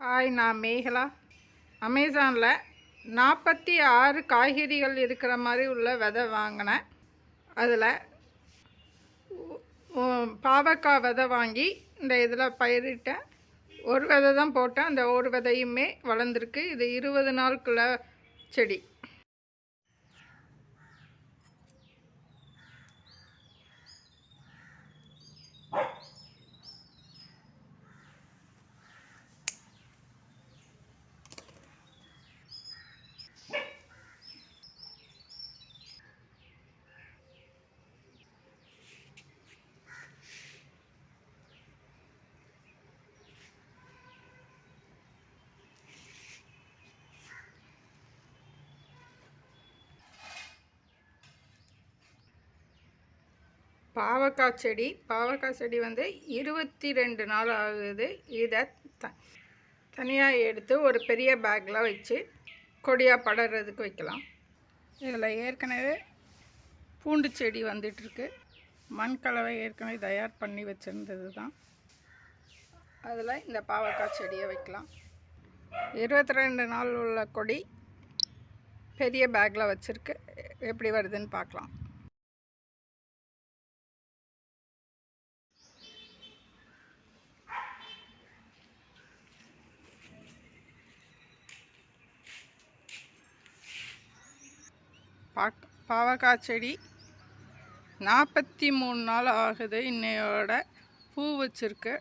Hi நான் மேகலா. அமேசானில் நாற்பத்தி ஆறு காய்கறிகள் இருக்கிற மாதிரி உள்ள விதை வாங்கினேன். அதில் பாவக்காய் விதை வாங்கி இந்த இதில் பயிரிட்டேன். ஒரு விதை தான் போட்டேன். அந்த ஒரு விதையுமே வளர்ந்துருக்கு. இது இருபது நாளுக்குள்ள செடி. பாவக்காய் செடி பாவக்காய் செடி வந்து இருபத்தி ரெண்டு நாள் ஆகுது. இதை த தனியாக எடுத்து ஒரு பெரிய பேக்கில் வச்சு கொடியாக படறதுக்கு வைக்கலாம். இதில் ஏற்கனவே பூண்டு செடி வந்துட்டுருக்கு. மண் கலவை ஏற்கனவே தயார் பண்ணி வச்சுருந்தது தான். அதில் இந்த பாவக்காய் செடியை வைக்கலாம். இருபத்தி ரெண்டு நாள் உள்ள கொடி பெரிய பேக்கில் வச்சுருக்கு. எப்படி வருதுன்னு பார்க்கலாம். பாக் பாவக்காய் செடி. நாற்பத்தி மூணு நாள் ஆகுது இன்னையோட பூ வச்சுருக்கு.